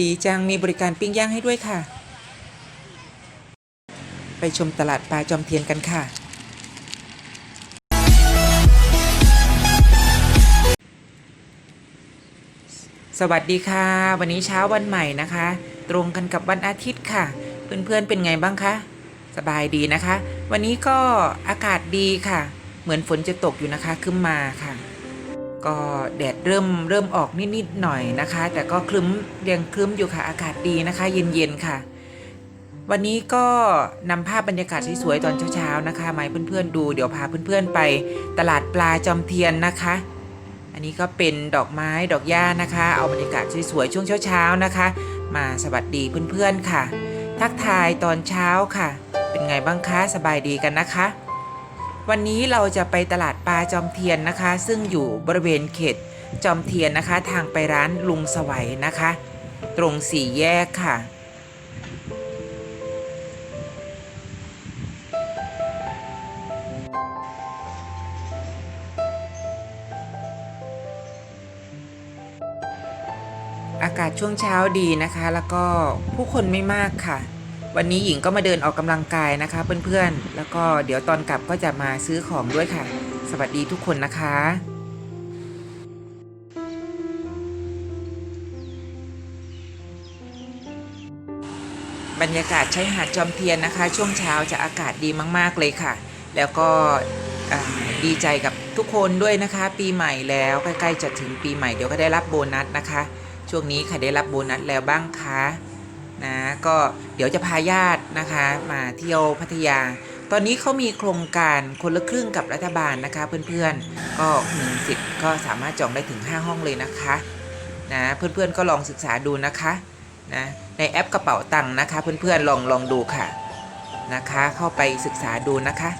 ดีจัง มีบริการปิ้งย่างให้ด้วยค่ะ ไปชมตลาดปลาจอมเทียนกันค่ะ สวัสดีค่ะ วันนี้เช้าวันใหม่นะคะ ตรงกันกับวันอาทิตย์ค่ะ เพื่อนๆเป็นไงบ้างคะ สบายดีนะคะ วันนี้ก็อากาศดีค่ะ เหมือนฝนจะตกอยู่นะคะขึ้นมาค่ะ ก็แดดเริ่มเริ่มออกนิดๆหน่อยนะคะ แต่ก็คลึ้มยังคลึ้มอยู่ค่ะอากาศดีนะคะ เย็นๆค่ะ วันนี้ก็นำภาพบรรยากาศสวยๆตอนเช้าๆนะคะมาให้เพื่อนๆดูเดี๋ยวพาเพื่อนๆไปตลาดปลาจอมเทียนนะคะ อันนี้ก็เป็นดอกไม้ดอกหญ้านะคะ เอาบรรยากาศสวยๆช่วงเช้าๆนะคะ มาสวัสดีเพื่อนๆค่ะ ทักทายตอนเช้าค่ะ เป็นไงบ้างคะสบายดีกันนะคะ วันนี้เราจะไปตลาดปลาจอมเทียนนะคะ ซึ่งอยู่บริเวณเขตจอมเทียนนะคะ ทางไปร้านลุงสวัยนะคะ ตรงสี่แยกค่ะอากาศช่วงเช้าดีนะคะ แล้วก็ผู้คนไม่มากค่ะ วันนี้หญิงก็มาเดินออกกำลังกายนะคะเพื่อนๆ แล้วก็เดี๋ยวตอนกลับก็จะมาซื้อของด้วยค่ะ สวัสดีทุกคนนะคะบรรยากาศชายหาดจอมเทียนนะคะ ช่วงเช้าจะอากาศดีมาก ๆ เลยค่ะ แล้วก็ดีใจกับทุกคนด้วยนะคะ ปีใหม่แล้วใกล้ ๆ จะถึงปีใหม่เดี๋ยวก็ได้รับโบนัสนะคะ ช่วงนี้ใครได้รับโบนัสแล้วบ้างคะ นะก็เดี๋ยวจะพาญาตินะคะมาเที่ยวพัทยา ตอนนี้เขามีโครงการคนละครึ่งกับรัฐบาลนะคะเพื่อนๆ ก็หนึ่งสิทธิ์ก็สามารถจองได้ถึง 5 ห้องเลยนะคะนะเพื่อนๆก็ลองศึกษาดูนะคะนะในแอปกระเป๋าตังค์นะคะ เพื่อนๆลองลองดูค่ะนะคะเข้าไปศึกษาดูนะคะ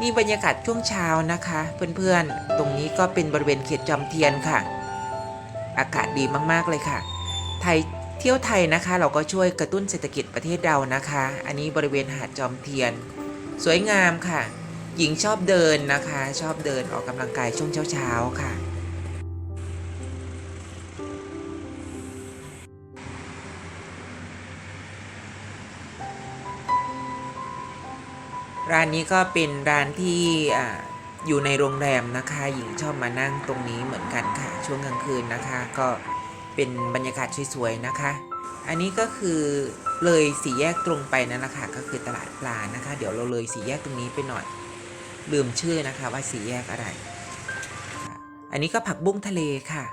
นี่บรรยากาศช่วงเช้านะคะ เพื่อนๆ ตรงนี้ก็เป็นบริเวณเขตจอมเทียนค่ะ อากาศดีมากๆเลยค่ะ ไทย เที่ยวไทยนะคะ เราก็ช่วยกระตุ้นเศรษฐกิจประเทศเรานะคะ อันนี้บริเวณหาดจอมเทียน สวยงามค่ะ หญิงชอบเดินนะคะ ชอบเดินออกกำลังกายช่วงเช้าๆค่ะร้านนี้ก็เป็นร้านที่ออยู่ในโรงแรมนะคะ หญิงชอบมานั่งตรงนี้เหมือนกันค่ะ ช่วงกลางคืนนะคะ ก็ เป็นบรรยากาศสวยๆนะคะ อันนี้ก็คือเลยสี่แยกตรงไปนั่นแหละค่ะก็คือตลาดปลานะคะ เดี๋ยวเราเลยสี่แยกตรงนี้ไปหน่อย ลืมชื่อนะคะว่าสี่แยกอะไร อันนี้ก็ผักบุ้งทะเลค่ะ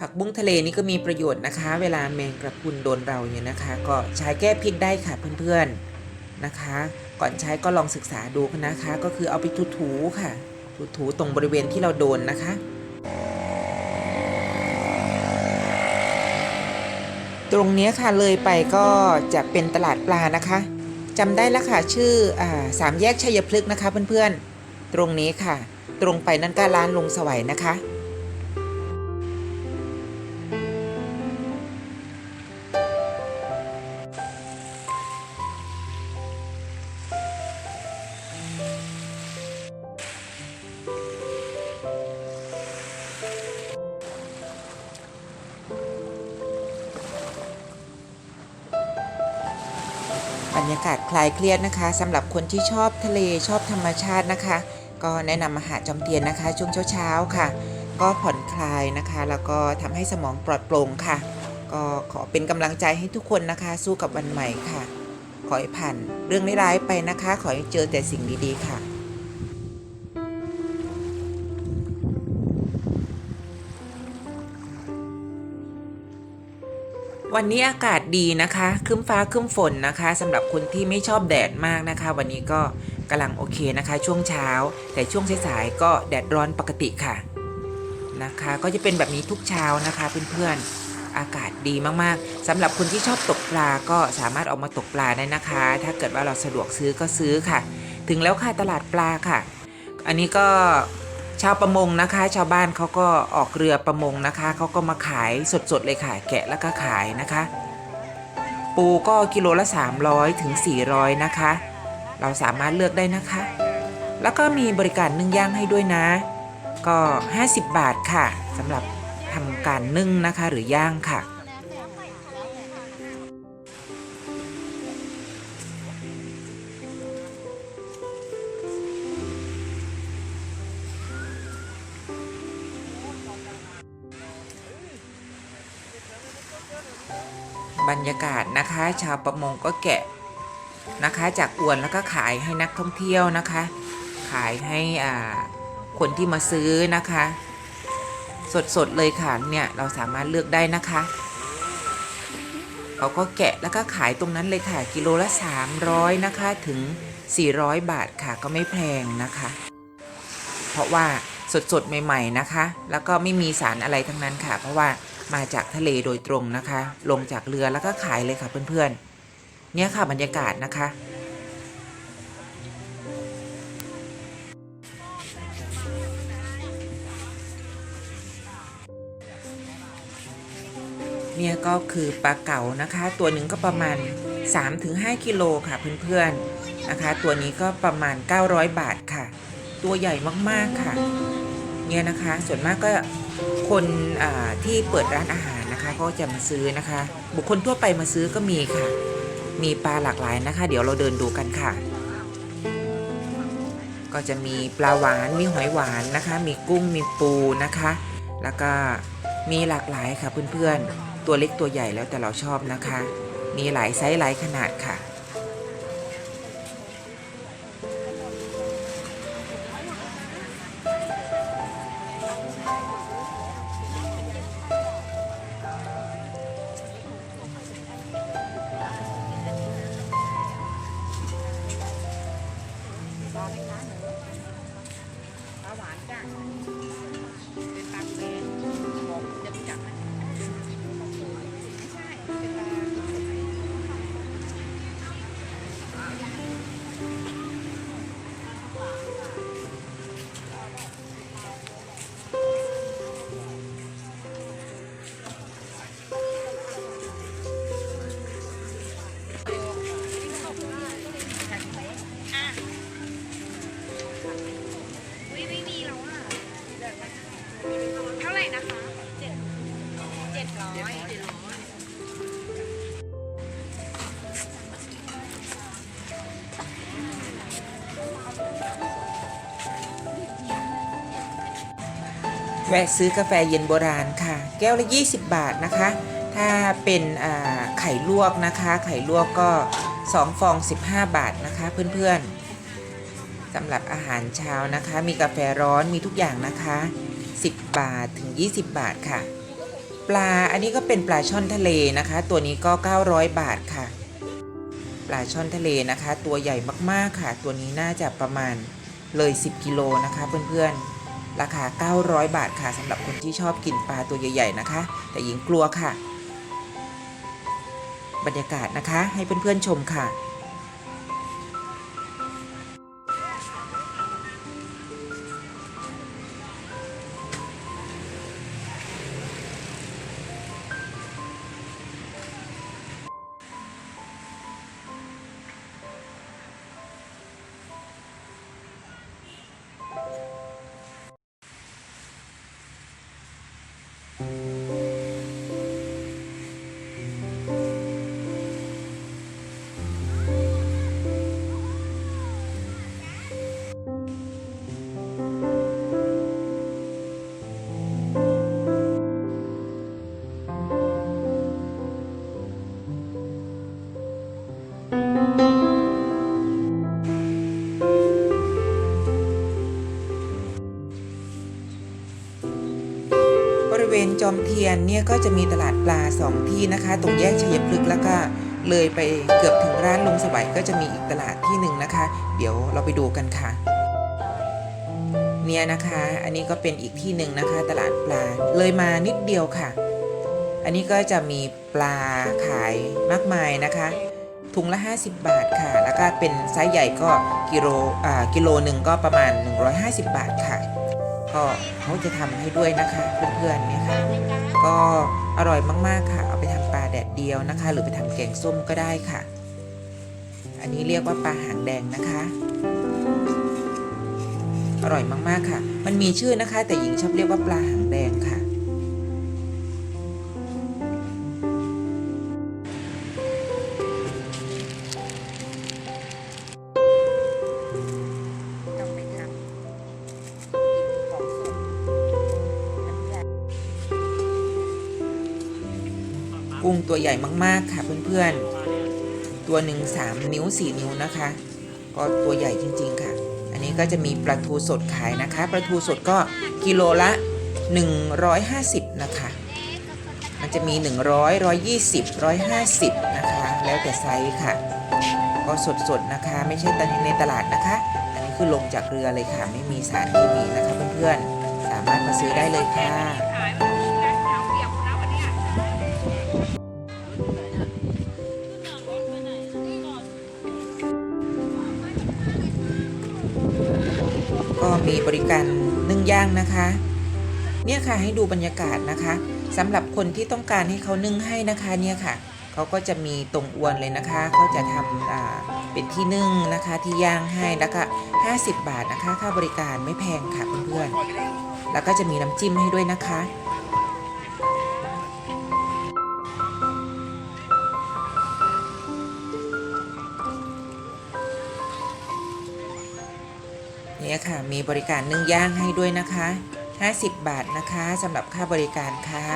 ผักบุ้งทะเลนี่ก็มีประโยชน์นะคะ เวลาแมงกระพุนโดนเราเนี่ยนะคะ ก็ใช้แก้พิษได้ค่ะเพื่อนๆนะคะ ก่อนใช้ก็ลองศึกษาดูนะคะ ก็คือเอาไปถูๆค่ะ ถูๆตรงบริเวณที่เราโดนนะคะตรงนี้ค่ะเลยไปก็จะเป็นตลาดปลานะคะจำได้แล้วค่ะชื่ออสามแยกชัยพฤกษ์นะคะเพื่อนๆ ตรงนี้ค่ะ ตรงไปนั่นก็ร้านลุงสวัยนะคะ คลายเครียดนะคะสำหรับคนที่ชอบทะเลชอบธรรมชาตินะคะ ก็แนะนำมาหาจอมเทียนนะคะ ช่วงเช้าๆค่ะ ก็ผ่อนคลายนะคะ แล้วก็ทำให้สมองปลอดโปร่งค่ะ ก็ขอเป็นกำลังใจให้ทุกคนนะคะ สู้กับวันใหม่ค่ะ ขอให้ผ่านเรื่องร้ายๆไปนะคะ ขอให้เจอแต่สิ่งดีๆค่ะ วันนี้อากาศดีนะคะคึ้มฟ้าคึ้มฝนนะคะสำหรับคนที่ไม่ชอบแดดมากนะคะ วันนี้ก็กำลังโอเคนะคะ ช่วงเช้า แต่ช่วงสายๆก็แดดร้อนปกติค่ะนะคะ ก็จะเป็นแบบนี้ทุกเช้านะคะเพื่อนๆอากาศดีมากๆสำหรับคนที่ชอบตกปลาก็สามารถออกมาตกปลาได้นะคะ ถ้าเกิดว่าเราสะดวกซื้อก็ซื้อค่ะ ถึงแล้วค่ะตลาดปลาค่ะ อันนี้ก็ ชาวประมงนะคะ ชาวบ้านเขาก็ออกเรือประมงนะคะเขาก็มาขายสดๆเลยค่ะแกะแล้วก็ขายนะคะ ปูก็กิโลละ 300ถึง400 นะคะ เราสามารถเลือกได้นะคะ แล้วก็มีบริการนึ่งย่างให้ด้วยนะ ก็ 50 บาทค่ะสำหรับทำการนึ่งนะคะหรือย่างค่ะ ยากาศนะคะ ชาวประมงก็แกะนะคะ จากอวนแล้วก็ขายให้นักท่องเที่ยวนะคะ ขายให้อ่าคนที่มาซื้อนะคะ สดๆเลยค่ะเนี่ยเราสามารถเลือกได้นะคะเขาก็แกะแล้วก็ขายตรงนั้นเลยค่ะ กิโลละ 300 นะคะถึง 400 บาทค่ะก็ไม่แพงนะคะ เพราะว่าสดๆใหม่ ๆนะคะ แล้วก็ไม่มีสารอะไรทั้งนั้นค่ะ เพราะว่า มาจากทะเลโดยตรงนะคะ ลงจากเรือแล้วก็ขายเลยค่ะเพื่อนๆ เนี่ยค่ะบรรยากาศนะคะ เนี่ยก็คือปลาเก๋านะคะ ตัวหนึ่งก็ประมาณ 3-5 กิโลค่ะเพื่อนๆนะคะ ตัวนี้ก็ประมาณ 900 บาทค่ะ ตัวใหญ่มากๆค่ะ เนี่ยนะคะส่วนมากก็ คนที่เปิดร้านอาหารนะคะก็จะมาซื้อนะคะ บุคคลทั่วไปมาซื้อก็มีค่ะ มีปลาหลากหลายนะคะ เดี๋ยวเราเดินดูกันค่ะ ก็จะมีปลาหวานมีหอยหวานนะคะ มีกุ้งมีปูนะคะ แล้วก็มีหลากหลายค่ะเพื่อนๆตัวเล็กตัวใหญ่แล้วแต่เราชอบนะคะ มีหลายไซส์หลายขนาดค่ะ ป วะซื้อกาแฟเย็นโบราณค่ะ แก้วละ 20 บาทนะคะ ถ้าเป็นไข่ลวกนะคะ ไข่ลวกก็ 2 ฟอง 15 บาทนะคะเพื่อนๆสำหรับอาหารเช้านะคะ มีกาแฟร้อนมีทุกอย่างนะคะ 10 บาทถึง 20 บาทค่ะ ปลาอันนี้ก็เป็นปลาช่อนทะเลนะคะ ตัวนี้ก็ 900 บาทค่ะ ปลาช่อนทะเลนะคะ ตัวใหญ่มากๆค่ะ ตัวนี้น่าจะประมาณเลย 10 กิโลนะคะเพื่อนๆ ราคา 900 บาทค่ะสำหรับคนที่ชอบกินปลาตัวใหญ่ๆนะคะ แต่หญิงกลัวค่ะ บรรยากาศนะคะ ให้เพื่อนๆชมค่ะ จอมเทียนเนี่ยก็จะมีตลาดปลาสองที่นะคะ ตรงแยกชัยพฤกษ์แล้วก็เลยไปเกือบถึงร้านลุงสวัยก็จะมีอีกตลาดที่หนึ่งนะคะ เดี๋ยวเราไปดูกันค่ะ เนี่ยนะคะ อันนี้ก็เป็นอีกที่หนึ่งนะคะ ตลาดปลาเลยมานิดเดียวค่ะ อันนี้ก็จะมีปลาขายมากมายนะคะ ถุงละ 50 บาทค่ะ แล้วก็เป็นไซส์ใหญ่ก็กิโลอ่ากิโลหนึ่งก็ประมาณ 150 บาทค่ะ ก็เขาจะทำให้ด้วยนะคะเพื่อนๆเนี่ยค่ะก็อร่อยมากๆค่ะ เอาไปทำปลาแดดเดียวนะคะ หรือไปทำแกงส้มก็ได้ค่ะ อันนี้เรียกว่าปลาหางแดงนะคะ อร่อยมากๆค่ะ มันมีชื่อนะคะ แต่หญิงชอบเรียกว่าปลาหางแดงค่ะ กุ้งตัวใหญ่มากๆค่ะเพื่อนๆ ตัวหนึ่งสามนิ้วสี่นิ้วนะคะ ก็ตัวใหญ่จริงๆค่ะ อันนี้ก็จะมีปลาทูสดขายนะคะปลาทูสดก็กิโลละ 150 นะคะ มันจะมี 100 120 150 นะคะ แล้วแต่ไซส์ค่ะ ก็สดๆนะคะ ไม่ใช่ตอนในตลาดนะคะ อันนี้คือลงจากเรือเลยค่ะ ไม่มีสารเคมีนะคะเพื่อนๆ สามารถมาซื้อได้เลยค่ะ มีบริการนึ่งย่างนะคะ เนี่ยค่ะให้ดูบรรยากาศนะคะสำหรับคนที่ต้องการให้เขานึ่งให้นะคะเนี่ยค่ะเขาก็จะมีตรงอวนเลยนะคะเขาจะทำเป็นที่นึ่งนะคะที่ย่างให้แล้วก็50 บาทนะคะ ค่าบริการไม่แพงค่ะเพื่อนๆแล้วก็จะมีน้ำจิ้มให้ด้วยนะคะ เนี่ยค่ะมีบริการนึ่งย่างให้ด้วยนะคะ 50 บาทนะคะสำหรับค่าบริการค่ะ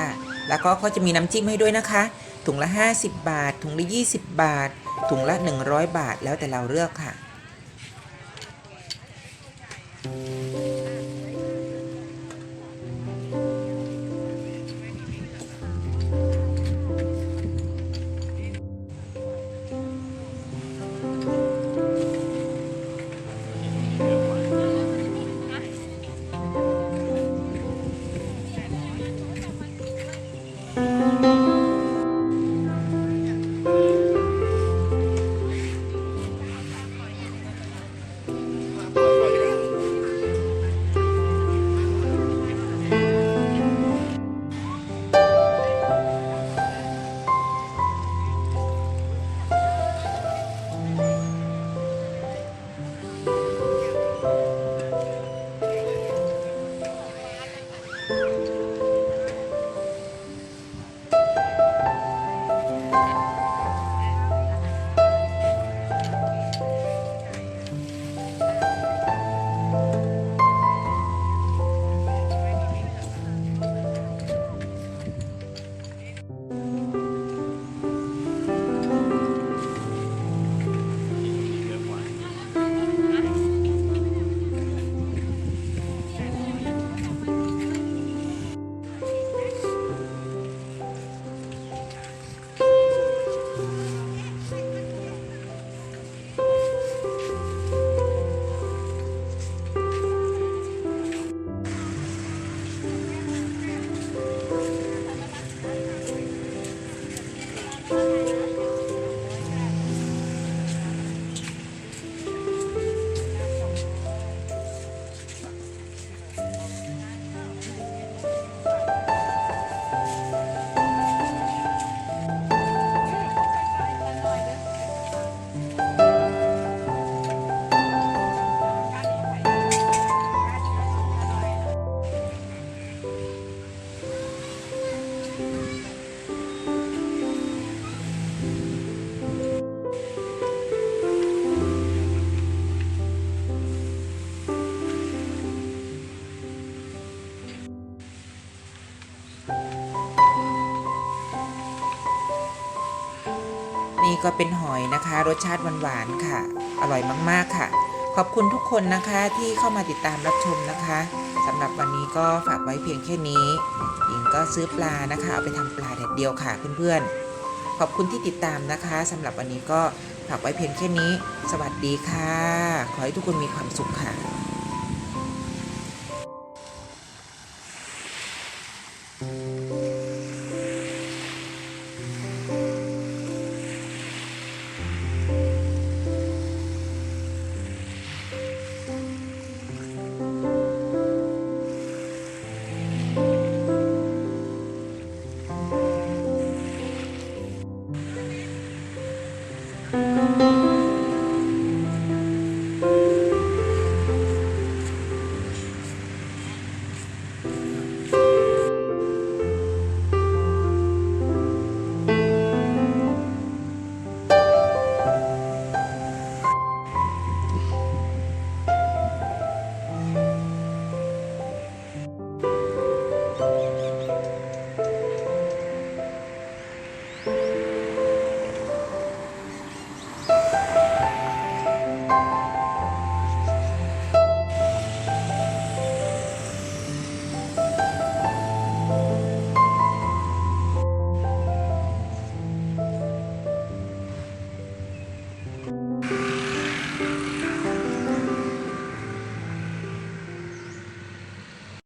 แล้วก็ก็จะมีน้ำจิ้มให้ด้วยนะคะ ถุงละ 50 บาท ถุงละ 20 บาท ถุงละ 100 บาท แล้วแต่เราเลือกค่ะ ก็เป็นหอยนะคะ รสชาติหวานๆค่ะ อร่อยมากๆค่ะ ขอบคุณทุกคนนะคะที่เข้ามาติดตามรับชมนะคะสำหรับวันนี้ก็ฝากไว้เพียงแค่นี้ หญิงก็ซื้อปลานะคะ เอาไปทำปลาแดดเดียวค่ะเพื่อนๆ ขอบคุณที่ติดตามนะคะสำหรับวันนี้ก็ฝากไว้เพียงแค่นี้ สวัสดีค่ะ ขอให้ทุกคนมีความสุขค่ะ